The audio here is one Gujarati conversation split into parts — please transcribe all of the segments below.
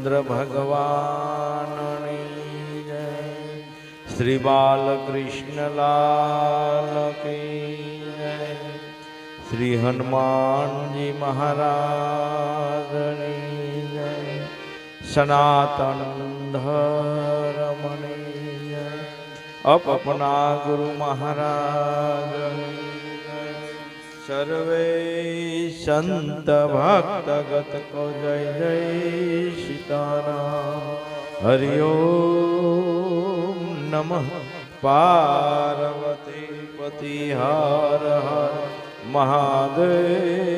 રામચંદ્ર ભગવાનની જય. શ્રી બાલકૃષ્ણલાલ કી જય. શ્રી હનુમાનજી મહારાજની જય. સનાતન ધર્મની જય અપના ગુરુ મહારાજની જય સર્વે સંત ભક્તગત કો જય જય સીતારામ હરિયો નમ પાર્વતી પતિ હર હર મહાદેવ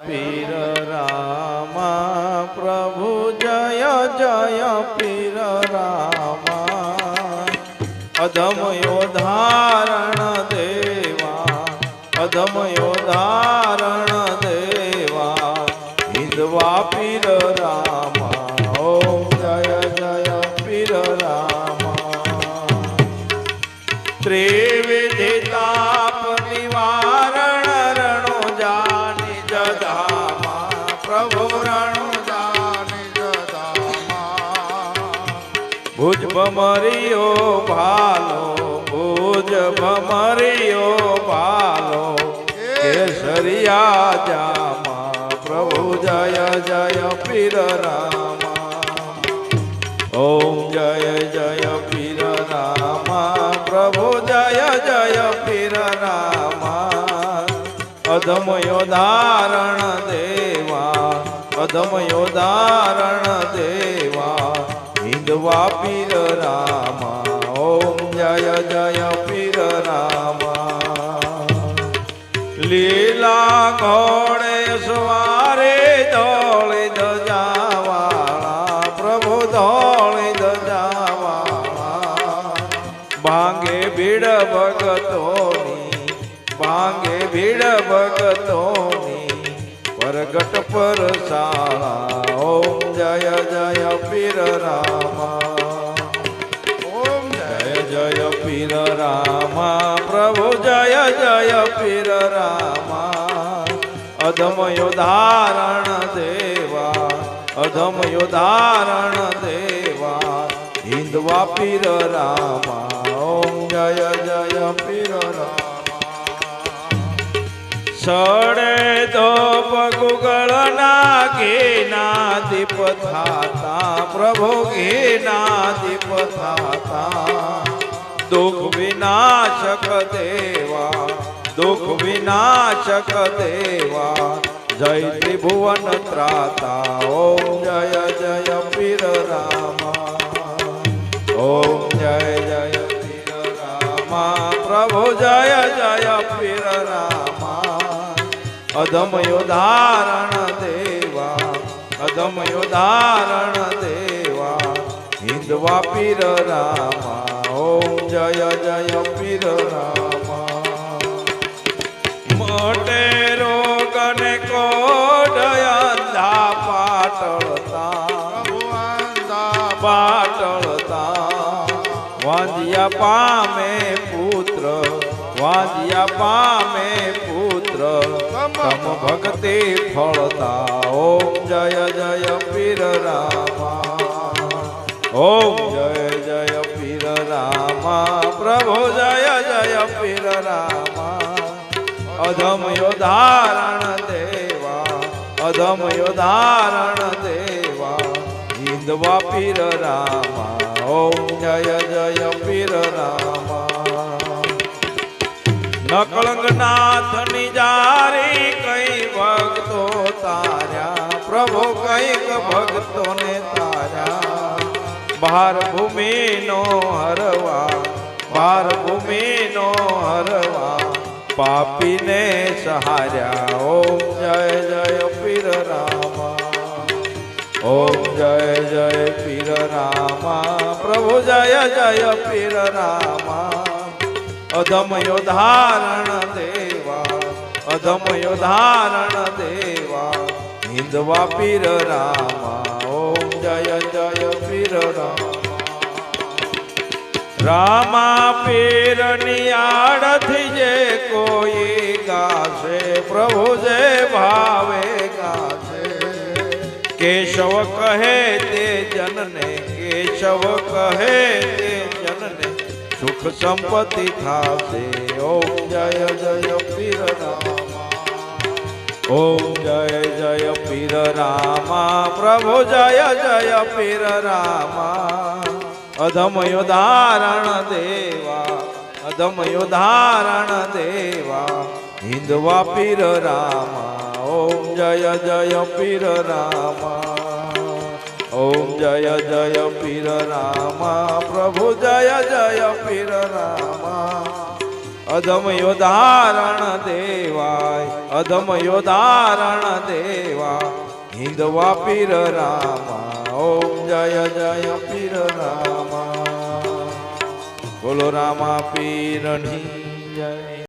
પીર જય પીર રામા. અધમ યોધારણ દેવા. અધમ યોધારણ દેવા. હિંદવા પીર રામા. ઓમ જય જય પીર રામા. ત્રિવિધિ ભુજ ભમરિયો ભાલો, ભુજ ભમરિયો ભાલો. કેસરિયા જામા, પ્રભુ જય જય પીર રામા. ઓમ જય જય પીર રામા, પ્રભુ જય જય પીર રામા. અધમયો ધારણ દેવા અધમયો ધારણ દેવા. હિંદવા પીર રામા ઓમ જય જય પીર રામા લીલા ઘોડે સવારે ધોળે દજાવાળા પ્રભુ ધોળે દજાવાળા ભાંગે ભીડ ભગતોની ભાંગે ભીડ ભગતોની પરગટ પર સાળા ઓમ જય જય પીર રામા. ઓમ જય જય પીર રામા, પ્રભુ જય જય પીર રામા. અધમ યોધારણ દેવા, અધમ યોધારણ દેવા હિન્દવા પીર રામા. ઓમ જય જય પીર રામા. સડે તો પગુગળના ઘેના દીપ થાતા પ્રભુ ઘેના દીપ થાતા દુઃખ વિનાશક દેવા, દુઃખ વિનાશક દેવા. જય ત્રિભુવન ત્રાતા, ઓમ જય જય પીર રામા. ઓમ જય જય પીર રામા. પ્રભુ જય જય પીર અધમ ધારણ દેવા અધમયો ધારણ દેવા. હિંદવા પીર રામા ઓમ જય જય પીર રામા. મોટે રોગને ને કોડયંધા પાટળતા પાટળતા. વાંજિયા પામે પુત્ર વાંજિયા પામે પુત્ર તમ ભક્તિ ફળતા, ઓમ જય જય પીર રામા. ઓમ જય જય પીર રામા, પ્રભુ જય જય પીર રામા. અધમ યોધારણ દેવા, અધમ યોધારણ દેવા, હિંદવા પીર રામા, ઓમ જય જય પીર રામા. નકળંગનાથની જારી કઈ ભક્તો તાર્યા? પ્રભુ કંઈક ભક્તોને તાર્યા? ભાર ભૂમિનો હરવા, ભાર ભૂમિનો હરવા, પાપીને સહાર્યા. ઓમ જય જય પીર રામા. ઓમ જય જય પીર રામા. પ્રભુ જય જય પીર રામા. અધમ યોધારણ દેવા, અધમ યોધારણ દેવા. હિંદવા પીર રામા, ઓમ જય જય પીર રામા. રામા પીરની આડથી જે કોઈ ગાશે, પ્રભુ જે ભાવે ગાશે. કેશવ કહે તે જનને, કેશવ કહે તે સુખ સંપત્તિ થાશે. ઓમ જય જય પીર રામા. ઓમ જય જય પીર રામા. પ્રભુ જય જય પીર રામા. અધમયો ધારણ દેવા. અધમયો ધારણ દેવા. હિન્દવા પીર રામા. ઓમ જય જય પીર રામા. ઓમ જય જય પીર રામા, પ્રભુ જય જય પીર રામા. અધમયો ધારણ દેવાય અધમયો ધારણ દેવા હિંદવા પીર રામા, ઓમ જય જય પીર રામા. બોલો રામા પીરની જય.